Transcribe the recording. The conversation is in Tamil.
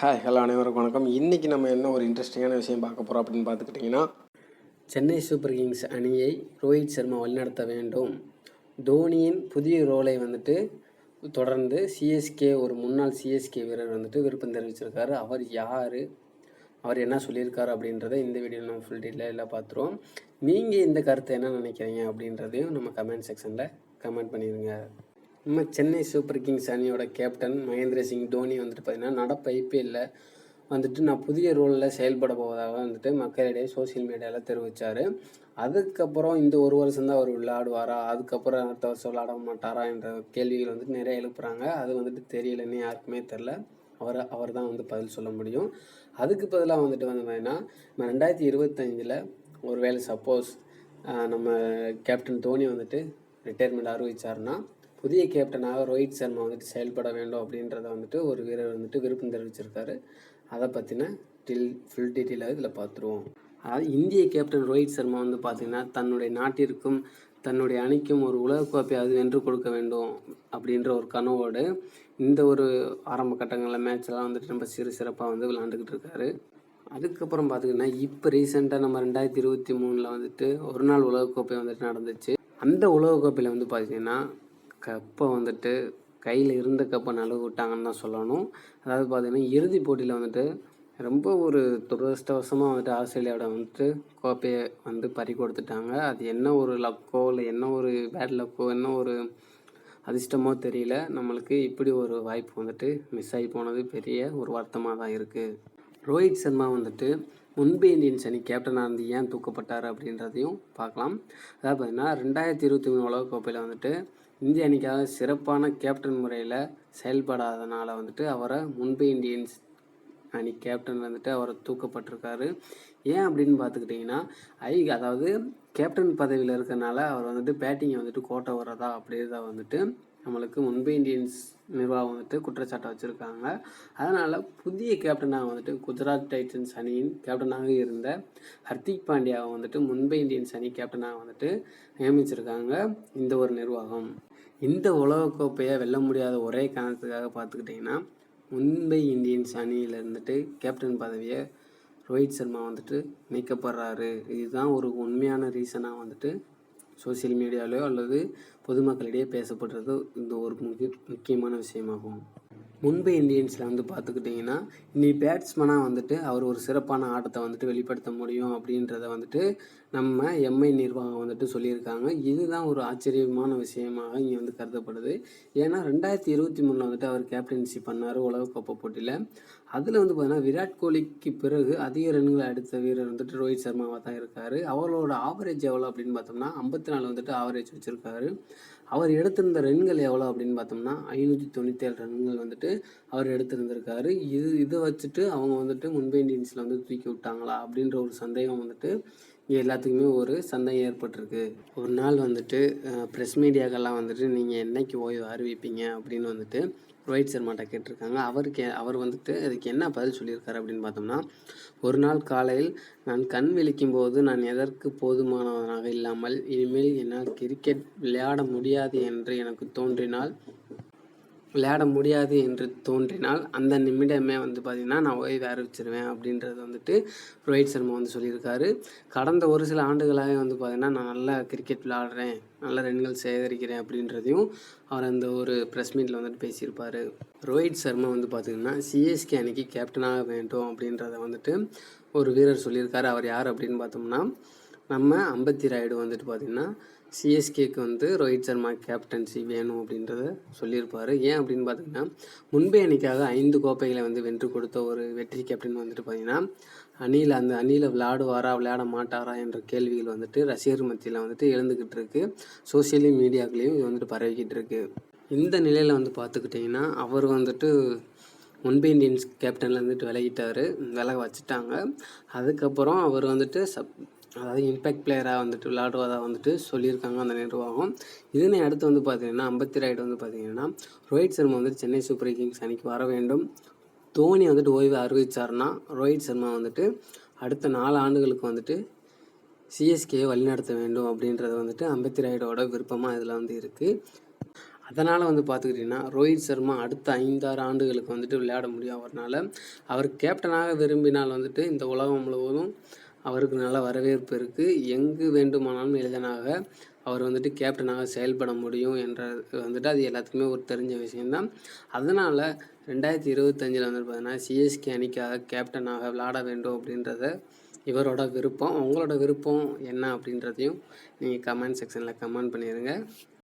ஹாய் ஹலோ அனைவருக்கும் வணக்கம். இன்றைக்கி நம்ம என்ன ஒரு இன்ட்ரெஸ்டிங்கான விஷயம் பார்க்க போகிறோம் அப்படின்னு பார்த்துக்கிட்டிங்கன்னா சென்னை சூப்பர் கிங்ஸ் அணியை ரோஹித் சர்மா வழிநடத்த வேண்டும். தோனியின் புதிய ரோலை வந்துட்டு தொடர்ந்து சிஎஸ்கே ஒரு முன்னாள் சிஎஸ்கே வீரர் வந்துட்டு விருப்பம் தெரிவிச்சிருக்காரு. அவர் யார்? அவர் என்ன சொல்லியிருக்காரு அப்படின்றத இந்த வீடியோ நம்ம ஃபுல் டீட்டெயிலாக பார்த்துருவோம். நீங்கள் இந்த கருத்தை என்ன நினைக்கிறீங்க அப்படின்றதையும் நம்ம கமெண்ட் செக்ஷனில் கமெண்ட் பண்ணிடுங்க நம்ம சென்னை சூப்பர் கிங்ஸ் அணியோட கேப்டன் மகேந்திர சிங் தோனி வந்துட்டு பார்த்தீங்கன்னா நடப்பு ஐபிஎல்ல வந்துட்டு நான் புதிய ரோலில் செயல்பட போவதாக வந்துட்டு மக்களிடையே சோஷியல் மீடியாவில் தெரிவித்தார் அதுக்கப்புறம் இந்த ஒரு வருஷம் தான் அவர் விளையாடுவாரா? அதுக்கப்புறம் அடுத்த வருஷம் விளையாட மாட்டாரா என்ற கேள்விகள் வந்துட்டு நிறைய எழுப்புறாங்க. அது வந்துட்டு தெரியலன்னு யாருக்குமே தெரில. அவர் அவர் தான் வந்து பதில் சொல்ல முடியும். அதுக்கு பதிலாக வந்துட்டு வந்து பார்த்தீங்கன்னா நம்ம ரெண்டாயிரத்தி இருபத்தஞ்சில் ஒருவேளை சப்போஸ் நம்ம கேப்டன் தோனி வந்துட்டு ரிட்டையர்மெண்ட் அறிவிச்சார்னா புதிய கேப்டனாக ரோஹித் சர்மா வந்துட்டு செயல்பட வேண்டும் அப்படின்றத வந்துட்டு ஒரு வீரர் வந்துட்டு விருப்பம் தெரிவிச்சிருக்காரு. அதை பற்றின டில் ஃபுல் டீட்டெயிலாக இதில் பார்த்துருவோம் அதாவது இந்திய கேப்டன் ரோஹித் சர்மா வந்து பார்த்திங்கன்னா தன்னுடைய நாட்டிற்கும் தன்னுடைய அணிக்கும் ஒரு உலகக்கோப்பையாவது வென்று கொடுக்க வேண்டும் அப்படின்ற ஒரு கனவோடு இந்த ஒரு ஆரம்ப கட்டங்களில் மேட்செல்லாம் வந்துட்டு ரொம்ப சிறு சிறப்பாக வந்து விளாண்டுக்கிட்டு இருக்காரு. அதுக்கப்புறம் பார்த்திங்கன்னா இப்போ ரீசெண்டாக நம்ம ரெண்டாயிரத்தி இருபத்தி மூணில் வந்துட்டு ஒரு நாள் உலகக்கோப்பை வந்துட்டு நடந்துச்சு. அந்த உலகக்கோப்பையில் வந்து பார்த்திங்கன்னா கப்பை வந்துட்டு கையில் இருந்த கப்பை நழுவு விட்டாங்கன்னு தான் சொல்லணும். அதாவது பார்த்திங்கன்னா இறுதிப் போட்டியில் வந்துட்டு ரொம்ப ஒரு துரதிருஷ்டவசமாக வந்துட்டு ஆஸ்திரேலியாவோட வந்துட்டு கோப்பையை வந்து பறி கொடுத்துட்டாங்க. அது என்ன ஒரு லக்கோ இல்லை என்ன ஒரு பேட் லக்கோ என்ன ஒரு அதிர்ஷ்டமோ தெரியல. நம்மளுக்கு இப்படி ஒரு வாய்ப்பு வந்துட்டு மிஸ் ஆகி போனது பெரிய ஒரு வருத்தமாக தான் இருக்குது ரோஹித் சர்மா வந்துட்டு முன்பு இந்தியன்ஸ் அணி கேப்டனாக இருந்து ஏன் தூக்கப்பட்டார் அப்படின்றதையும் பார்க்கலாம். அதாவது பார்த்தீங்கன்னா ரெண்டாயிரத்தி இருபத்தி மூணு உலகக்கோப்பையில் வந்துட்டு இந்திய அணிக்காக சிறப்பான கேப்டன் முறையில் செயல்படாதனால வந்துட்டு அவரை முன்பு இந்தியன்ஸ் அணி கேப்டன் வந்துட்டு அவரை தூக்கப்பட்டிருக்காரு. ஏன் அப்படின்னு பார்த்துக்கிட்டிங்கன்னா ஐ அதாவது கேப்டன் பதவியில் இருக்கிறனால அவர் வந்துட்டு பேட்டிங்கை வந்துட்டு கோட்டை வர்றதா அப்படின்றத வந்துட்டு நம்மளுக்கு முன்பை இந்தியன்ஸ் நிர்வாகம் வந்துட்டு குற்றச்சாட்டை வச்சுருக்காங்க. அதனால் புதிய கேப்டனாக வந்துட்டு குஜராத் டைட்டன்ஸ் அணியின் கேப்டனாக இருந்த ஹர்திக் பாண்டியாவை வந்துட்டு முன்பை இந்தியன்ஸ் அணி கேப்டனாக வந்துட்டு நியமிச்சிருக்காங்க இந்த ஒரு நிர்வாகம். இந்த உலகக்கோப்பையை வெல்ல முடியாத ஒரே காரணத்துக்காக பார்த்துக்கிட்டிங்கன்னா மும்பை இந்தியன்ஸ் அணியில் இருந்துட்டு கேப்டன் பதவியை ரோஹித் சர்மா வந்துட்டு நீக்கப்படுறாரு. இதுதான் ஒரு உண்மையான ரீசனாக வந்துட்டு சோசியல் மீடியாவிலையோ அல்லது பொதுமக்களிடையே பேசப்படுறது இந்த ஒரு முக்கிய முக்கியமான விஷயமாகும். மும்பை இந்தியன்ஸில் வந்து பார்த்துக்கிட்டிங்கன்னா இனி பேட்ஸ்மேனாக வந்துட்டு அவர் ஒரு சிறப்பான ஆட்டத்தை வந்துட்டு வெளிப்படுத்த முடியும் அப்படின்றத வந்துட்டு நம்ம எம்ஐ நிர்வாகம் வந்துட்டு சொல்லியிருக்காங்க. இதுதான் ஒரு ஆச்சரியமான விஷயமாக இங்கே வந்து கருதப்படுது. ஏன்னா ரெண்டாயிரத்தி இருபத்தி மூணில் வந்துட்டு அவர் கேப்டன்சி பண்ணார் உலகக்கோப்பை போட்டியில். அதில் வந்து பார்த்தீங்கன்னா விராட் கோலிக்கு பிறகு அதிக ரன்களை அடித்த வீரர் வந்துட்டு ரோஹித் சர்மாவாக தான் இருக்கார். அவரோட ஆவரேஜ் எவ்வளோ அப்படின்னு பார்த்தோம்னா ஐம்பத்தி நாலு வந்துட்டு ஆவரேஜ் வச்சுருக்காரு. அவர் எடுத்திருந்த ரன்கள் எவ்வளோ அப்படின்னு பார்த்தோம்னா ஐநூற்றி தொண்ணூற்றி ஏழு ரன்கள் வந்துட்டு அவர் எடுத்திருந்திருக்காரு. இது இதை வச்சுட்டு அவங்க வந்துட்டு மும்பை இந்தியன்ஸில் வந்து தூக்கி விட்டாங்களா அப்படின்ற ஒரு சந்தேகம் வந்துட்டு எல்லாத்துக்குமே ஒரு சந்தேகம் ஏற்பட்டிருக்கு. ஒரு நாள் வந்துட்டு ப்ரெஸ் மீடியாக்கெல்லாம் வந்துட்டு நீங்கள் என்னைக்கு ஓய்வு அறிவிப்பீங்க அப்படின்னு வந்துட்டு ரோஹித் சர்மாட்ட கேட்டிருக்காங்க. அவருக்கு அவர் வந்துட்டு அதுக்கு என்ன பதில் சொல்லியிருக்காரு அப்படின்னு பார்த்தோம்னா ஒரு நாள் காலையில் நான் கண் விழிக்கும் போது நான் எதற்கு போதுமானவனாக இல்லாமல் இனிமேல் என்னால் கிரிக்கெட் விளையாட முடியாது என்று எனக்கு தோன்றினால் விளையாட முடியாது என்று தோன்றினால் அந்த நிமிடமே வந்து பார்த்திங்கன்னா நான் ஓய்வு அறிவிச்சிருவேன் அப்படின்றது வந்துட்டு ரோஹித் சர்மா வந்து சொல்லியிருக்காரு. கடந்த ஒரு சில ஆண்டுகளாகவே வந்து பார்த்திங்கன்னா நான் நல்லா கிரிக்கெட் விளையாடுறேன் நல்ல ரன்கள் சேகரிக்கிறேன் அப்படின்றதையும் அவர் அந்த ஒரு ப்ரெஸ் மீட்டில் வந்துட்டு பேசியிருப்பார். ரோஹித் சர்மா வந்து பார்த்திங்கன்னா சிஎஸ்கே அன்னைக்கு கேப்டனாக வேண்டும் அப்படின்றத வந்துட்டு ஒரு வீரர் சொல்லியிருக்காரு. அவர் யார் அப்படின்னு பார்த்தோம்னா நம்ம அம்பத்தி ராயுடு வந்துட்டு பார்த்திங்கன்னா சிஎஸ்கேக்கு வந்து ரோஹித் சர்மா கேப்டன்சி வேணும் அப்படின்றத சொல்லியிருப்பார். ஏன் அப்படின்னு பார்த்தீங்கன்னா முன்பே அணிக்காக ஐந்து கோப்பைகளை வந்து வென்று கொடுத்த ஒரு வெற்றி கேப்டன் வந்துட்டு பார்த்தீங்கன்னா அணியில் அந்த அணியில் விளையாடுவாரா விளையாட மாட்டாரா என்ற கேள்விகள் வந்துட்டு ரசிகர் மத்தியில் வந்துட்டு எழுந்துக்கிட்டு இருக்கு. சோசியல் மீடியாக்களையும் இது வந்துட்டு பரவிக்கிட்டு இருக்கு. இந்த நிலையில் வந்து பார்த்துக்கிட்டிங்கன்னா அவர் வந்துட்டு முன்பே இந்தியன்ஸ் கேப்டனில் வந்துட்டு விலகிட்டார். விலக வச்சுட்டாங்க. அதுக்கப்புறம் அவர் வந்துட்டு சப் அதாவது இம்பேக்ட் பிளேயராக வந்துட்டு விளையாடுவதாக வந்துட்டு சொல்லியிருக்காங்க அந்த நிர்வாகம். இதனை அடுத்து வந்து பார்த்தீங்கன்னா அம்பத்தி ராய்டு வந்து பார்த்தீங்கன்னா ரோஹித் சர்மா வந்துட்டு சென்னை சூப்பர் கிங்ஸ் அணிக்கு வர வேண்டும். தோனி வந்துட்டு ஓய்வு அறிவித்தார்னா ரோஹித் சர்மா வந்துட்டு அடுத்த நாலு ஆண்டுகளுக்கு வந்துட்டு சிஎஸ்கே வழிநடத்த வேண்டும் அப்படின்றது வந்துட்டு அம்பத்தி ராய்டோட விருப்பமாக இதில் வந்து இருக்குது அதனால் வந்து பார்த்துக்கிட்டிங்கன்னா ரோஹித் சர்மா அடுத்த ஐந்தாறு ஆண்டுகளுக்கு வந்துட்டு விளையாட முடியும் அவர்னால். அவர் கேப்டனாக விரும்பினால் வந்துட்டு இந்த உலகம் முழுவதும் அவருக்கு நல்ல வரவேற்பு இருக்குது எங்கு வேண்டுமானாலும் எளிதனாக அவர் வந்துட்டு கேப்டனாக செயல்பட முடியும் என்ற வந்துட்டு அது எல்லாத்துக்குமே ஒரு தெரிஞ்ச விஷயம்தான். அதனால் ரெண்டாயிரத்தி இருபத்தஞ்சில் வந்து பார்த்தீங்கன்னா சிஎஸ்கே அணிக்காக கேப்டனாக விளையாட வேண்டும் அப்படின்றத இவரோட விருப்பம். உங்களோட விருப்பம் என்ன அப்படின்றதையும் நீங்கள் கமெண்ட் செக்ஷனில் கமெண்ட் பண்ணிடுங்க